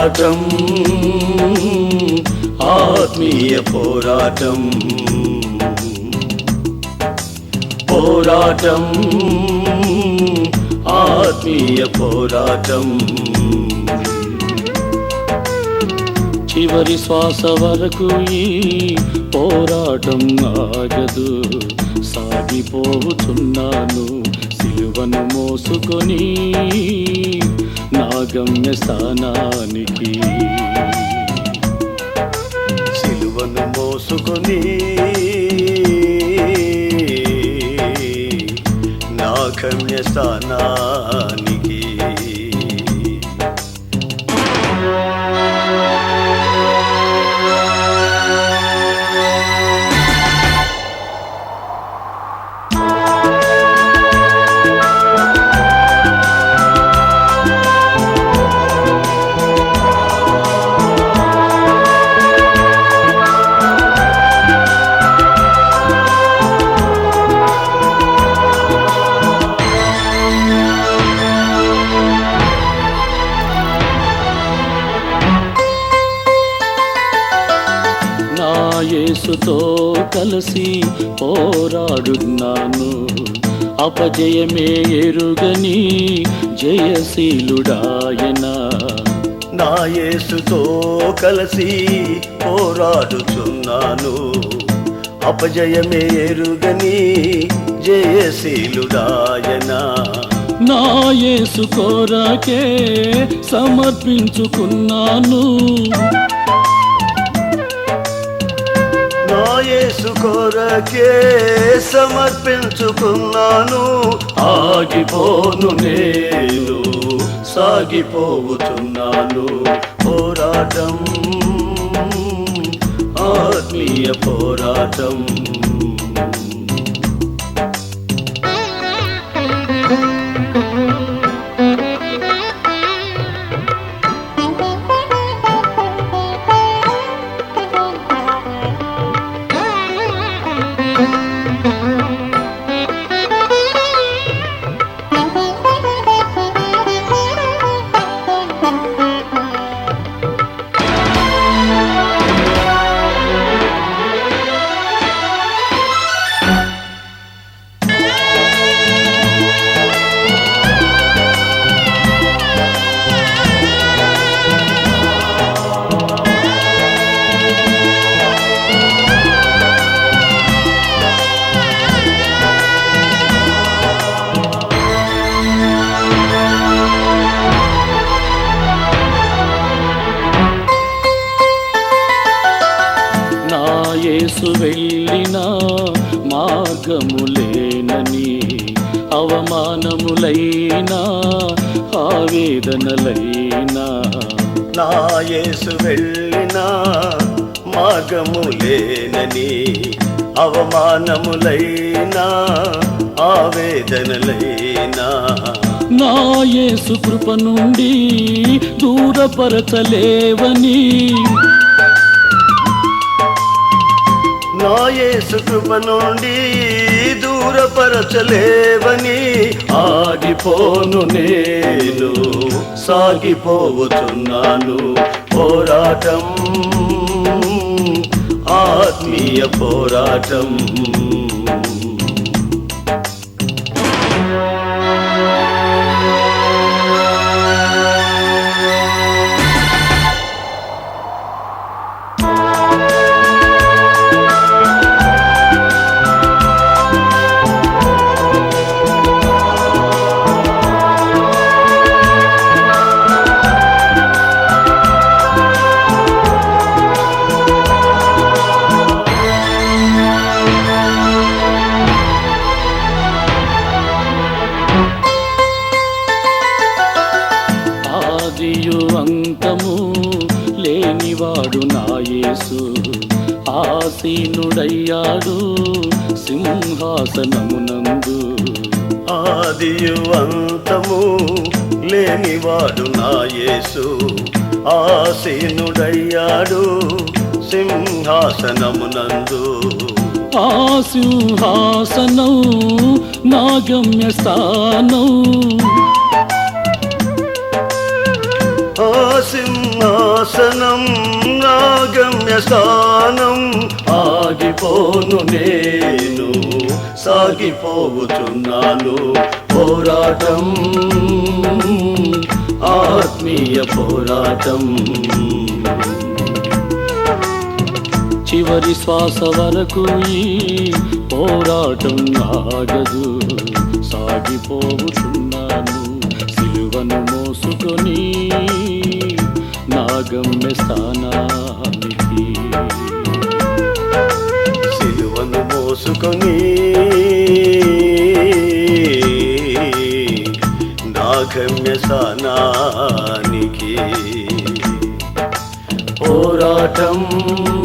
పోరాటం ఆత్మీయ పోరాటం. పోరాటం ఆత్మీయ పోరాటం. చివరి శ్వాస వరకు ఈ పోరాటం ఆగదు. సాగిపోతున్నాను సిలువను మోసుకొని గమ్య స్థానానికి సిలువను మోసుకొని నా గమ్య స్థానానికి యేసుతో కలిసి పోరాడున్నాను. అపజయమే ఎరుగని జయశీలుడాయన. నా యేసుతో కలిసి పోరాడుచున్నాను. అపజయమే ఎరుగని జయశీలుడాయన. నా యేసు కోరాకే సమర్పించుకున్నాను. యేసు కొరకే సమర్పించుకున్నాను. ఆగిపోను నేను సాగిపోతున్నాను పోరాటం ఆత్మీయ పోరాటం. వెళ్ళిన మార్గములేనని అవమానములైనా ఆవేదనలైనా. నా యేసు వెళ్ళిన మార్గములేనని అవమానములైనా ఆవేదనలైనా. నా యేసు కృప నుండి దూరపరచలేవని నా యేసు కృప నుండి దూరపరచలేవని ఆగిపోను నేను. సాగిపోతున్నాను పోరాటం ఆత్మీయ పోరాటం. లేనివాడు నా యేసు ఆసీనుడయ్యాడు సింహాసనమునందు. ఆదియు అంతము లేనివాడు నా యేసు ఆసీనుడయ్యాడు సింహాసనమునందు. ఆ సింహాసనం నా గమ్యస్థానం ఆ సింహాసనం స్థానం ఆగిపోను నేను. సాగిపోవుతున్నాను పోరాటం ఆత్మీయ పోరాటం. చివరి శ్వాస వరకు ఈ పోరాటం ఆగదు. సాగిపోతున్నాను సిలువను మోసుకొని నాగమ్య స్థానా మోసుకొని నా గమ్య స్థానానికి పోరాటం పోరాటం